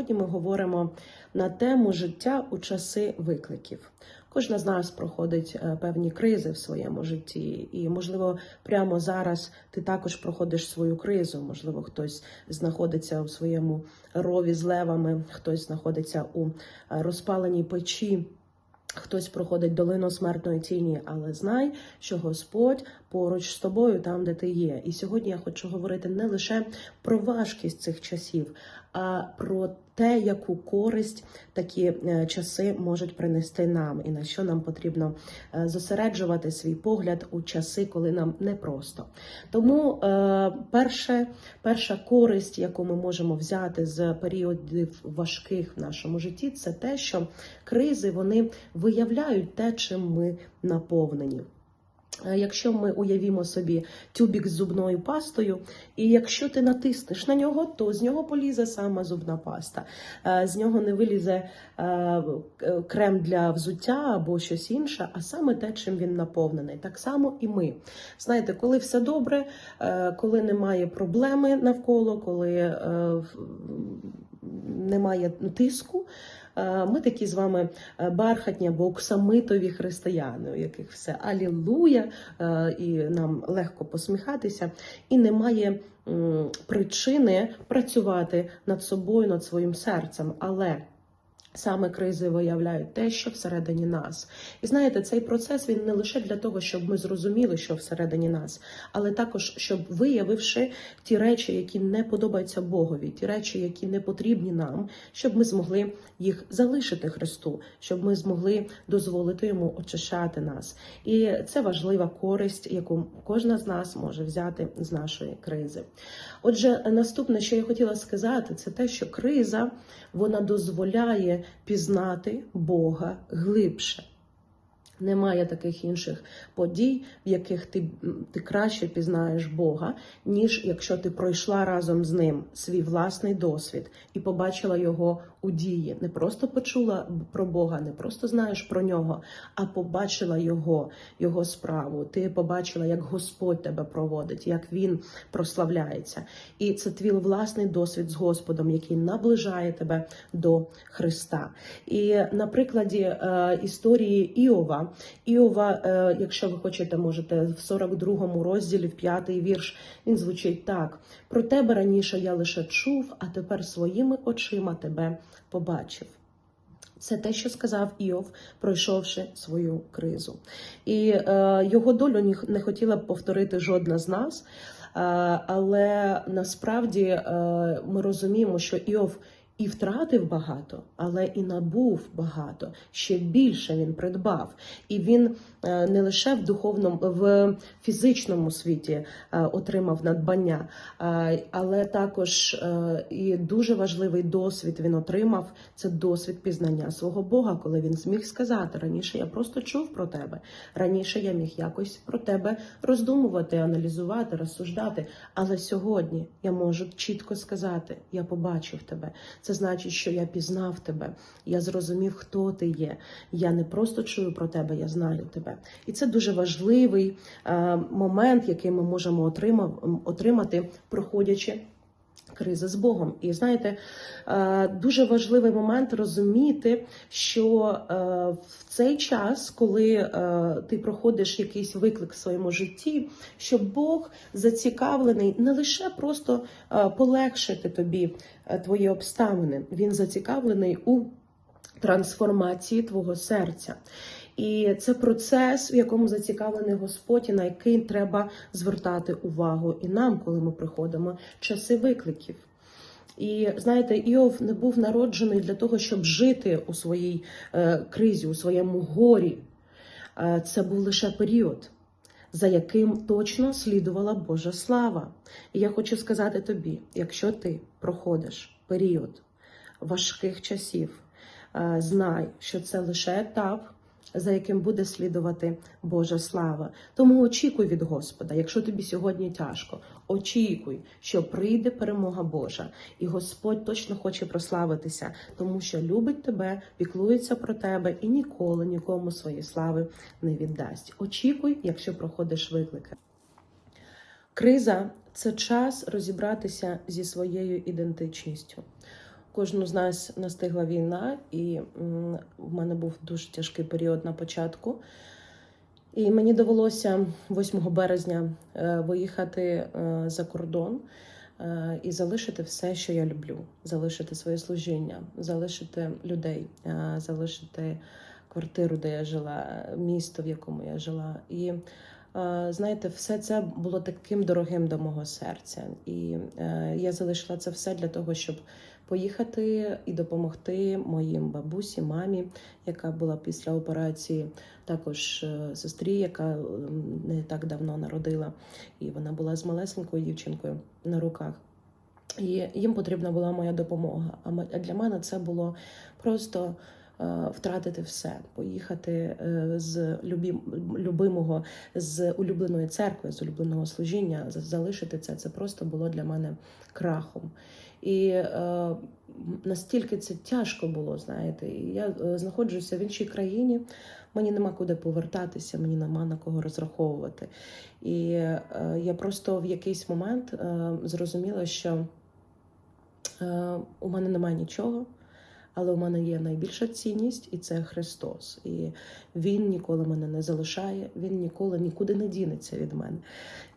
Сьогодні ми говоримо на тему життя у часи викликів. Кожна з нас проходить е, певні кризи в своєму житті, і можливо, прямо зараз ти також проходиш свою кризу. Можливо, хтось знаходиться у своєму рові з левами, хтось знаходиться у е, розпаленій печі. Хтось проходить долину смертної тіні, але знай, що Господь поруч з тобою, там, де ти є. І сьогодні я хочу говорити не лише про важкість цих часів, а про те, яку користь такі е, часи можуть принести нам, і на що нам потрібно е, зосереджувати свій погляд у часи, коли нам непросто. Тому е, перше, перша користь, яку ми можемо взяти з періодів важких в нашому житті, це те, що кризи вони виявляють те, чим ми наповнені. Е, Якщо ми уявімо собі тюбік з зубною пастою, і якщо ти натиснеш на нього, то з нього полізе сама зубна паста. Е, З нього не вилізе е, крем для взуття або щось інше, а саме те, чим він наповнений. Так само і ми. Знаєте, коли все добре, коли немає проблеми навколо, коли немає тиску. Е, Ми такі з вами е, бархатні або оксамитові християни, у яких все алілуя, е, і нам легко посміхатися, і немає причини працювати над собою, над своїм серцем. Але Саме кризи виявляють те, що всередині нас, і знаєте, цей процес він не лише для того, щоб ми зрозуміли, що всередині нас, але також щоб виявивши ті речі, які не подобаються Богові, ті речі, які не потрібні нам, щоб ми змогли їх залишити Христу, щоб ми змогли дозволити йому очищати нас. І це важлива користь, яку кожна з нас може взяти з нашої кризи. Отже, наступне, що я хотіла сказати, це те, що криза вона дозволяє пізнати Бога глибше. Немає таких інших подій, в яких ти, ти краще пізнаєш Бога, ніж якщо ти пройшла разом з ним свій власний досвід і побачила його у дії. Не просто почула про Бога, не просто знаєш про нього, а побачила його, його справу. Ти побачила, як Господь тебе проводить, як він прославляється. І це твій власний досвід з Господом, який наближає тебе до Христа. І на прикладі е, історії Іова. Іова, е, якщо ви хочете, можете в 42 розділі, в п'ятий вірш, він звучить так: про тебе раніше я лише чув, а тепер своїми очима тебе побачив. Це те, що сказав Іов, пройшовши свою кризу. І е, його долю не хотіла б повторити жодна з нас. Е, але насправді е, ми розуміємо, що Іов і втратив багато, але і набув багато. Ще більше він придбав. І він е, не лише в духовному, в фізичному світі е, отримав надбання, е, але також і дуже важливий досвід він отримав. Це досвід пізнання свого Бога, коли він зміг сказати раніше. Я просто чув про тебе. Раніше я міг якось про тебе роздумувати, аналізувати, розсуждати. Але сьогодні я можу чітко сказати: я побачив тебе. Це значить, що я пізнав тебе, я зрозумів, хто ти є. Я не просто чую про тебе, я знаю тебе. І це дуже важливий е, момент, який ми можемо отримати, проходячи. Кризи з Богом, і знаєте, е, дуже важливий момент розуміти, що е, в цей час, коли е, ти проходиш якийсь виклик в своєму житті, що Бог зацікавлений не лише просто полегшити тобі твої обставини, він зацікавлений у трансформації твого серця. І це процес, в якому зацікавлений Господь, і на який треба звертати увагу і нам, коли ми приходимо часи викликів. І знаєте, Іов не був народжений для того, щоб жити у своїй е, кризі, у своєму горі. Е, це був лише період, за яким точно слідувала Божа слава. І я хочу сказати тобі: якщо ти проходиш період важких часів, е, знай, що це лише етап за яким буде слідувати Божа слава. Тому очікуй від Господа, якщо тобі сьогодні тяжко, очікуй, що прийде перемога Божа, і Господь точно хоче прославитися, тому що любить тебе, піклується про тебе і ніколи нікому своєї слави не віддасть. Очікуй, якщо проходиш виклики. Криза це час розібратися зі своєю ідентичністю. Кожну з нас настигла війна, і в мене був дуже тяжкий період на початку. І мені довелося 8 березня е, виїхати е, за кордон е, і залишити все, що я люблю, залишити своє служіння, залишити людей, залишити квартиру, де я жила, місто, в якому я жила. І знаєте, все це було таким дорогим до мого серця. І е, я залишила це все для того, щоб поїхати і допомогти моїм бабусі, мамі, яка була після операції, також е, сестрі, яка не так давно народила, і вона була з малесенькою дівчинкою на руках. І їм потрібна була моя допомога. А для мене це було просто е, втратити все, поїхати е, з любимого, з улюбленої церкви, з улюбленого служіння, залишити це. Це просто було для мене крахом. І е, настільки це тяжко було, знаєте. Я е, знаходжуся в іншій країні, мені нема куди повертатися, мені нема на кого розраховувати. І е, я просто в якийсь момент е, зрозуміла, що е, у мене немає нічого. Але у мене є найбільша цінність, і це Христос. І Він ніколи мене не залишає, Він ніколи нікуди не дінеться від мене.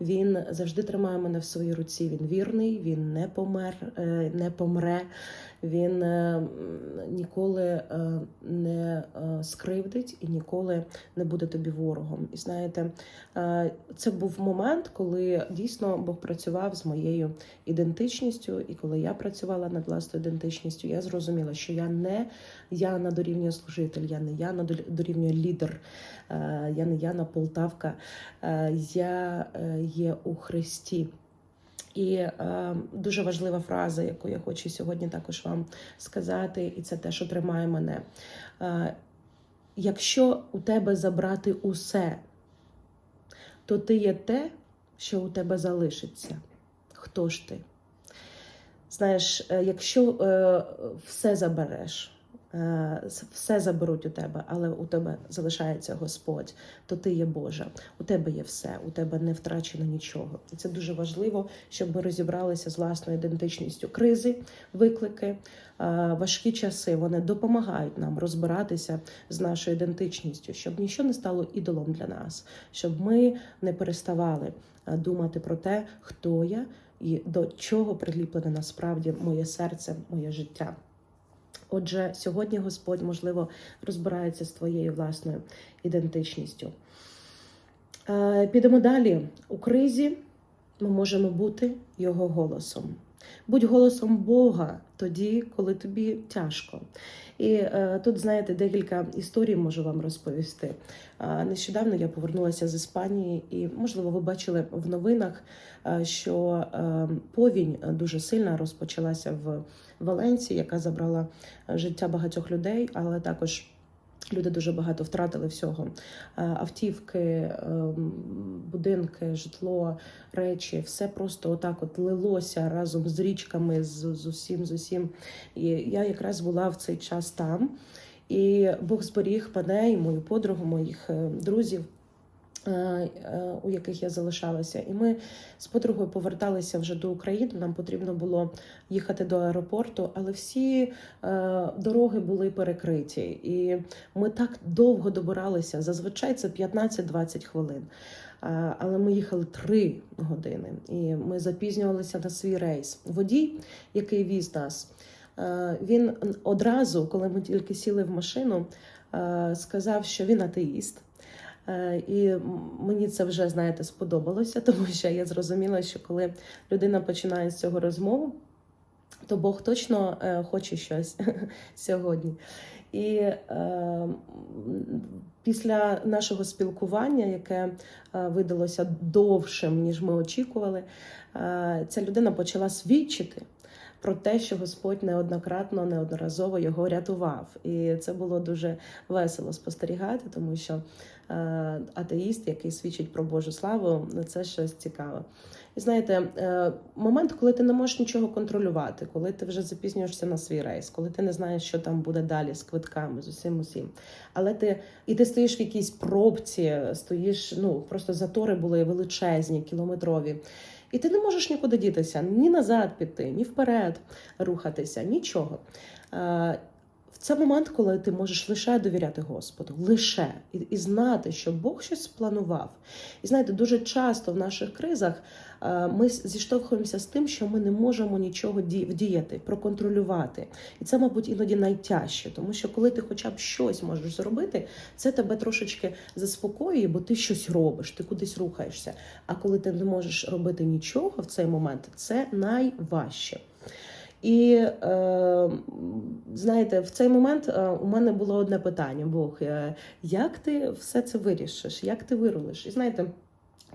Він завжди тримає мене в своїй руці. Він вірний, він не помер, е, не помре. Він е, ніколи е, не е, скривдить і ніколи не буде тобі ворогом. І знаєте, це був момент, коли дійсно Бог працював з моєю ідентичністю, і коли я працювала над власною ідентичністю, я зрозуміла, що я не Яна дорівнює служитель, я не Яна дорі- дорівнює лідер, я не Яна Полтавка, я є у Христі. І е, дуже важлива фраза, яку я хочу сьогодні також вам сказати, і це те, що тримає мене. Е, якщо у тебе забрати усе, то ти є те, що у тебе залишиться. Хто ж ти? Знаєш, е, якщо е, все забереш, все заберуть у тебе, але у тебе залишається Господь, то ти є Божа. У тебе є все, у тебе не втрачено нічого. І це дуже важливо, щоб ми розібралися з власною ідентичністю. Кризи, виклики, е, важкі часи вони допомагають нам розбиратися з нашою ідентичністю, щоб нічого не стало ідолом для нас, щоб ми не переставали е, думати про те, хто я і до чого приліплене насправді моє серце, моє життя. Отже, сьогодні Господь, можливо, розбирається з твоєю власною ідентичністю. Е, Підемо далі. У кризі ми можемо бути Його голосом. Будь голосом Бога тоді, коли тобі тяжко. І е, тут, знаєте, декілька історій можу вам розповісти. Е, нещодавно я повернулася з Іспанії, і, можливо, ви бачили в новинах, е, що е, повінь дуже сильно розпочалася в Валенції, яка забрала е, життя багатьох людей, але також. Люди дуже багато втратили всього: Е, автівки, ем, будинки, житло, речі, все просто отак от лилося разом з річками, з, з усім, з усім. І я якраз була в цей час там, і Бог зберіг мене і мою подругу, моїх е, друзів. Е, е, У яких я залишалася, і ми з подругою поверталися вже до України. Нам потрібно було їхати до аеропорту, але всі е, дороги були перекриті, і ми так довго добиралися. Зазвичай це 15-20 хвилин. Але ми їхали 3 години, і ми запізнювалися на свій рейс. Водій, який віз нас, він одразу, коли ми тільки сіли в машину, сказав, що він атеїст. Е, І мені це вже знаєте сподобалося, тому що я зрозуміла, що коли людина починає з цього розмову, то Бог точно е, хоче щось сьогодні. І е, після нашого спілкування, яке е, видалося довшим, ніж ми очікували, е, ця людина почала свідчити. Про те, що Господь неоднократно, неодноразово його рятував, і це було дуже весело спостерігати, тому що атеїст, який свідчить про Божу славу, це щось цікаве. І знаєте, е, момент, коли ти не можеш нічого контролювати, коли ти вже запізнюєшся на свій рейс, коли ти не знаєш, що там буде далі з квитками, з усім усім. Але ти і ти стоїш в якійсь пробці, стоїш, ну просто затори були величезні, кілометрові. І ти не можеш нікуди дітися, ні назад піти, ні вперед рухатися, нічого. Е, Це момент, коли ти можеш лише довіряти Господу, лише і, і знати, що Бог щось спланував. І знаєте, дуже часто в наших кризах е, ми зіштовхуємося з тим, що ми не можемо нічого вдіяти, проконтролювати. І це, мабуть, іноді найтяжче, тому що коли ти хоча б щось можеш зробити, це тебе трошечки заспокоює, бо ти щось робиш, ти кудись рухаєшся. А коли ти не можеш робити нічого в цей момент, це найважче. І е, знаєте, в цей момент е, у мене було одне питання: Бог, е, як ти все це вирішиш? Як ти вирулиш? І знаєте,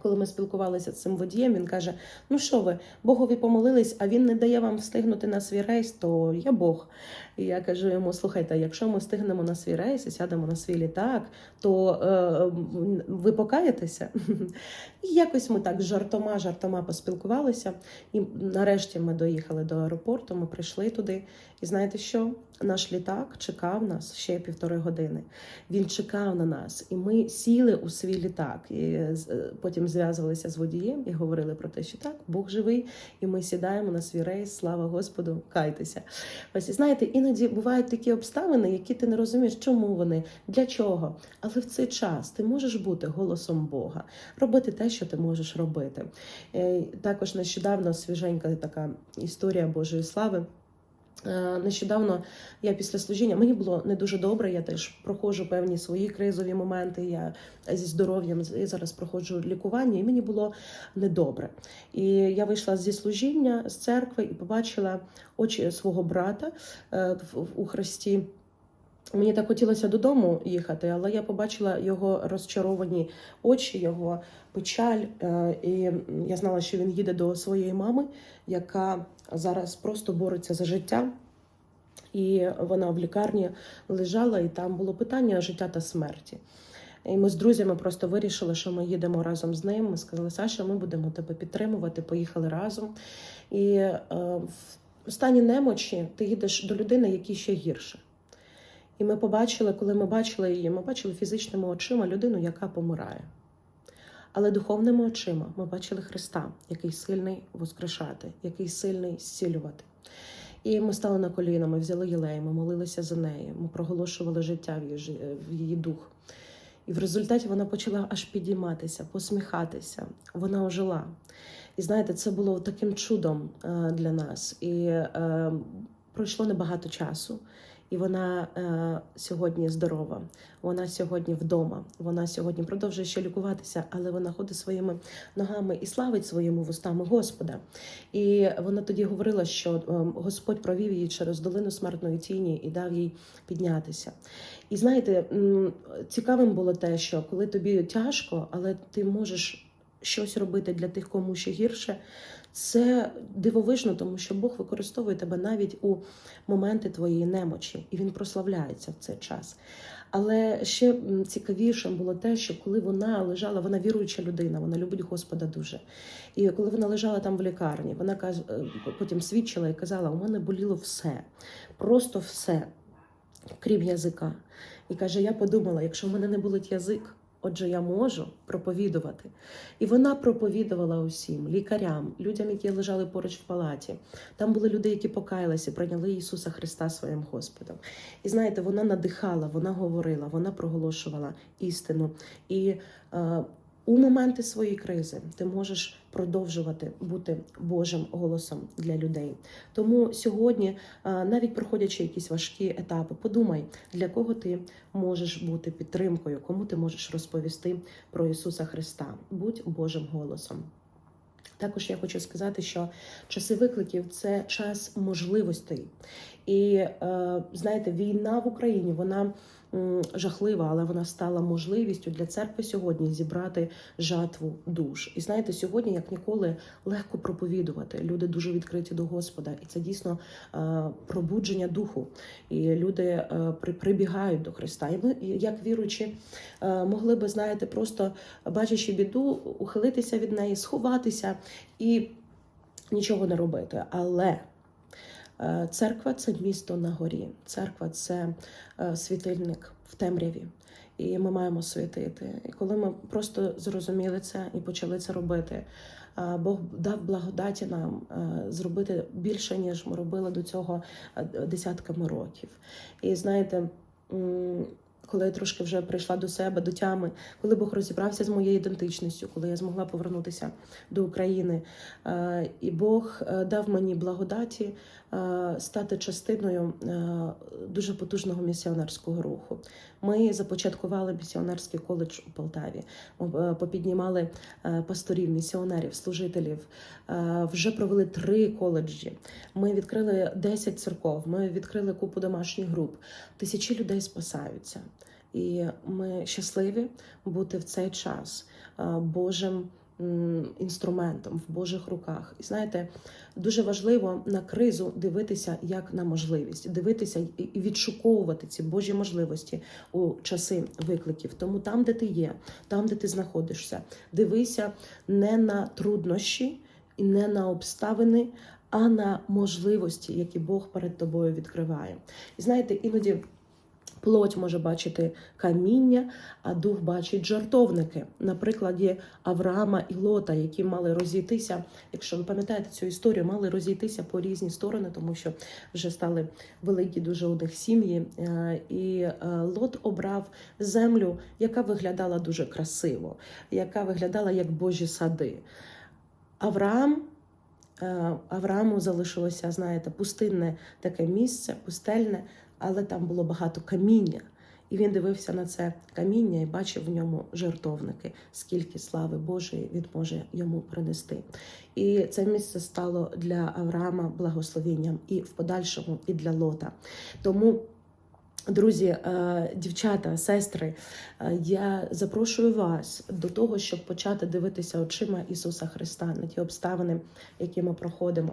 коли ми спілкувалися з цим водієм, він каже: Ну що ви, Богові помолились, а він не дає вам встигнути на свій рейс, то я Бог. І я кажу йому: слухайте, якщо ми встигнемо на свій рейс і сядемо на свій літак, то е, ви покаєтеся? І якось ми так жартома, жартома поспілкувалися. І нарешті ми доїхали до аеропорту, ми прийшли туди. І знаєте що? Наш літак чекав нас ще півтори години. Він чекав на нас, і ми сіли у свій літак. І е, потім зв'язувалися з водієм і говорили про те, що так, Бог живий, і ми сідаємо на свій рейс. Слава Господу, кайтеся. Ось і знаєте, іноді бувають такі обставини, які ти не розумієш, чому вони, для чого. Але в цей час ти можеш бути голосом Бога, робити те, що ти можеш робити. Е, Також нещодавно свіженька така історія Божої слави. Е, Нещодавно я після служіння мені було не дуже добре. Я теж проходжу певні свої кризові моменти. Я зі здоров'ям зараз проходжу лікування, і мені було недобре. І я вийшла зі служіння з церкви і побачила очі свого брата е, у Христі. Мені так хотілося додому їхати, але я побачила його розчаровані очі, його печаль. е, І я знала, що він їде до своєї мами, яка зараз просто бореться за життя. І вона в лікарні лежала, і там було питання життя та смерті. І ми з друзями просто вирішили, що ми їдемо разом з ним. Ми сказали, Саша, ми будемо тебе підтримувати. Поїхали разом. І е, в стані немочі ти їдеш до людини, якій ще гірше. І ми побачили, коли ми бачили її, ми бачили фізичними очима людину, яка помирає. Але духовними очима ми бачили Христа, який сильний воскрешати, який сильний зцілювати. І ми стали на коліна, ми взяли єлей, ми молилися за неї, ми проголошували життя в її, в її дух. І в результаті вона почала аж підійматися, посміхатися. Вона ожила. І знаєте, це було таким чудом е, для нас. І е, пройшло небагато часу. І вона е, сьогодні здорова. Вона сьогодні вдома. Вона сьогодні продовжує ще лікуватися, але вона ходить своїми ногами і славить своїми вустами Господа. І вона тоді говорила, що е, Господь провів її через долину смертної тіні і дав їй піднятися. І знаєте, цікавим було те, що коли тобі тяжко, але ти можеш щось робити для тих, кому ще гірше. Це дивовижно, тому що Бог використовує тебе навіть у моменти твоєї немочі, і він прославляється в цей час. Але ще цікавішим було те, що коли вона лежала, вона віруюча людина, вона любить Господа дуже. І коли вона лежала там в лікарні, вона е, потім свідчила і казала: у мене боліло все, просто все, крім язика. І каже: Я подумала, якщо в мене не болить язик, отже, я можу проповідувати. І вона проповідувала усім лікарям, людям, які лежали поруч в палаті. Там були люди, які покаялися, прийняли Ісуса Христа своїм Господом. І знаєте, вона надихала, вона говорила, вона проголошувала істину. І е, у моменти своєї кризи ти можеш продовжувати бути Божим голосом для людей. Тому сьогодні, е, навіть проходячи якісь важкі етапи, подумай, для кого ти можеш бути підтримкою, кому ти можеш розповісти про Ісуса Христа. Будь Божим голосом. Також я хочу сказати, що часи викликів це час можливостей. І е, знаєте, війна в Україні вона жахлива, але вона стала можливістю для церкви сьогодні зібрати жатву душ. І знаєте, сьогодні, як ніколи, легко проповідувати. Люди дуже відкриті до Господа, і це дійсно е, пробудження духу. І люди е, при, прибігають до Христа. І ми, як віруючі, е, могли би, знаєте, просто бачачи біду, ухилитися від неї, сховатися і нічого не робити. Але церква це місто на горі, церква це е, світильник в темряві. І ми маємо світити. І коли ми просто зрозуміли це і почали це робити, Бог дав благодаті нам е, зробити більше, ніж ми робили до цього е, десятками років. І знаєте, коли я трошки вже прийшла до себе, до тями, коли Бог розібрався з моєю ідентичністю, коли я змогла повернутися до України, е, і Бог е, дав мені благодаті е, стати частиною е, дуже потужного місіонерського руху. Ми започаткували місіонерський коледж у Полтаві. Е, попіднімали е, пасторів, місіонерів, служителів. Е, Вже провели три коледжі. Ми відкрили 10 церков. Ми відкрили купу домашніх груп. Тисячі людей спасаються. І ми щасливі бути в цей час е, Божим інструментом в Божих руках. І знаєте, дуже важливо на кризу дивитися як на можливість, дивитися і відшуковувати ці Божі можливості у часи викликів. Тому там, де ти є, там, де ти знаходишся, дивися не на труднощі і не на обставини, а на можливості, які Бог перед тобою відкриває. І знаєте, іноді. Плоть може бачити каміння, а дух бачить жартовники. На прикладі Авраама і Лота, які мали розійтися, якщо ви пам'ятаєте цю історію, мали розійтися по різні сторони, тому що вже стали великі дуже у них сім'ї. Е, І е, Лот обрав землю, яка виглядала дуже красиво, яка виглядала як Божі сади. Авраам. е, Аврааму залишилося, знаєте, пустинне таке місце, пустельне, але там було багато каміння. І він дивився на це каміння і бачив в ньому жертовники, скільки слави Божої він може йому принести. І це місце стало для Авраама благословенням і в подальшому, і для Лота. Тому. Друзі, е, дівчата, сестри, е, я запрошую вас до того, щоб почати дивитися очима Ісуса Христа на ті обставини, які ми проходимо.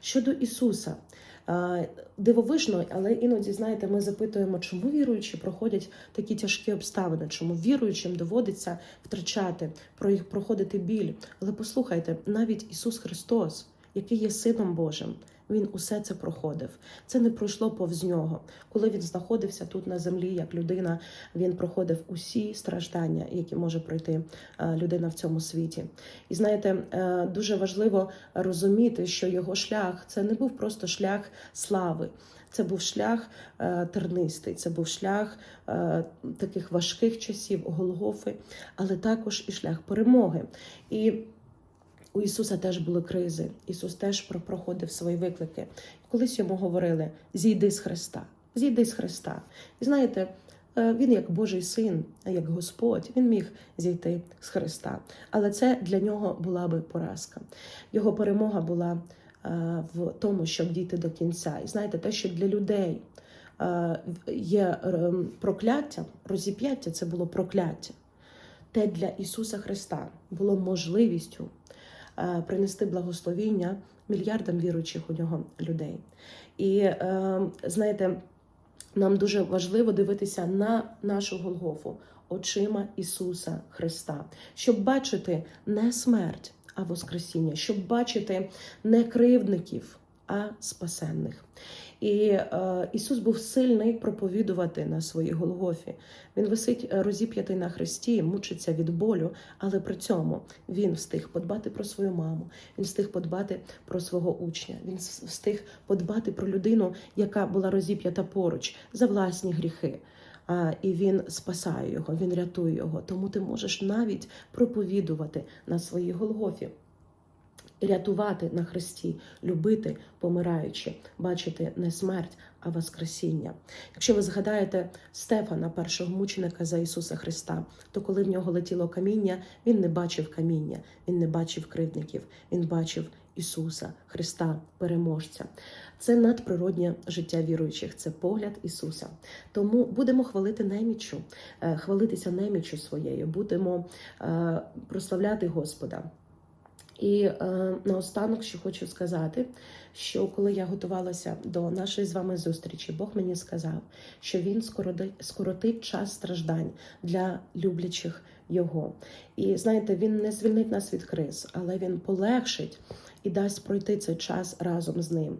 Щодо Ісуса, дивовижно, але іноді, знаєте, ми запитуємо, чому віруючі проходять такі тяжкі обставини, чому віруючим доводиться втрачати, про їх проходити біль. Але послухайте, навіть Ісус Христос, який є Сином Божим, він усе це проходив. Це не пройшло повз нього. Коли він знаходився тут на землі, як людина, він проходив усі страждання, які може пройти е, людина в цьому світі. І знаєте, е, дуже важливо розуміти, що його шлях це не був просто шлях слави. Це був шлях е, тернистий, це був шлях таких важких часів Голгофи, але також і шлях перемоги. І у Ісуса теж були кризи. Ісус теж проходив свої виклики. Колись йому говорили: зійди з Христа, зійди з Христа. І знаєте, е, він як Божий син, як Господь, він міг зійти з Христа. Але це для нього була би поразка. Його перемога була е, в тому, щоб дійти до кінця. І знаєте, те, що для людей е, є прокляття, розіп'яття це було прокляття. Те для Ісуса Христа було можливістю принести благословіння мільярдам віруючих у нього людей. І е, знаєте, нам дуже важливо дивитися на нашу Голгофу очима Ісуса Христа, щоб бачити не смерть, а Воскресіння, щоб бачити не кривдників, а спасенних. І е, Ісус був сильний проповідувати на своїй Голгофі. Він висить е, розіп'ятий на хресті, мучиться від болю, але при цьому він встиг подбати про свою маму, він встиг подбати про свого учня, він встиг подбати про людину, яка була розіп'ята поруч за власні гріхи. А, І він спасає його, він рятує його. Тому ти можеш навіть проповідувати на своїй Голгофі рятувати на хресті, любити, помираючи, бачити не смерть, а воскресіння. Якщо ви згадаєте Стефана, першого мученика за Ісуса Христа, то коли в нього летіло каміння, він не бачив каміння, він не бачив кривдників, він бачив Ісуса Христа, переможця. Це надприроднє життя віруючих, це погляд Ісуса. Тому будемо хвалити неміччю, е, хвалитися неміччю своєю, будемо е, прославляти Господа. І е, наостанок ще хочу сказати, що коли я готувалася до нашої з вами зустрічі, Бог мені сказав, що він скоротить, скоротить час страждань для люблячих його. І знаєте, він не звільнить нас від криз, але він полегшить і дасть пройти цей час разом з ним.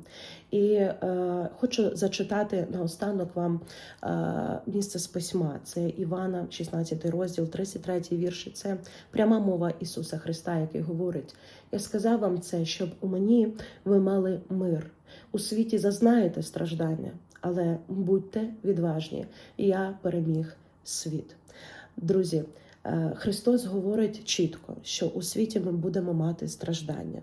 І е, хочу зачитати наостанок вам е, місце з письма. Це Івана, 16 розділ, 33 вірш. І Це пряма мова Ісуса Христа, який говорить: Я сказав вам це, щоб у мені ви мали мир. У світі зазнаєте страждання, але будьте відважні, я переміг світ. Друзі, Христос говорить чітко, що у світі ми будемо мати страждання,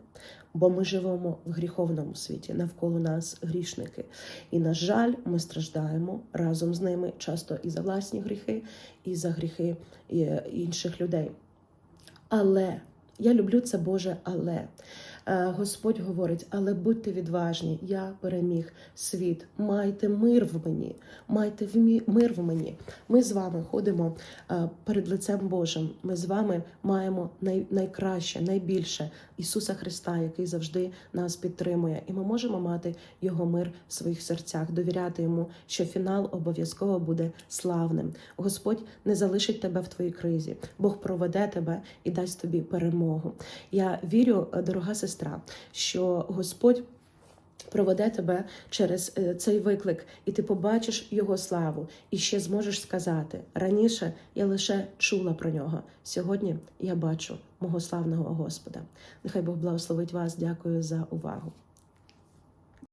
бо ми живемо в гріховному світі, навколо нас грішники. І, на жаль, ми страждаємо разом з ними часто і за власні гріхи, і за гріхи е, інших людей. Але я люблю це Боже, але Е, Господь говорить: але будьте відважні, я переміг світ. Майте мир в мені, майте мир в мені. Ми з вами ходимо е, перед лицем Божим. Ми з вами маємо най- найкраще, найбільше Ісуса Христа, який завжди нас підтримує, і ми можемо мати Його мир в своїх серцях, довіряти йому, що фінал обов'язково буде славним. Господь не залишить тебе в твоїй кризі. Бог проведе тебе і дасть тобі перемогу. Я вірю, е, дорога сестра, що Господь. Проведе тебе через е, цей виклик, і ти побачиш його славу, і ще зможеш сказати раніше я лише чула про нього. Сьогодні я бачу мого славного Господа. Нехай Бог благословить вас. Дякую за увагу.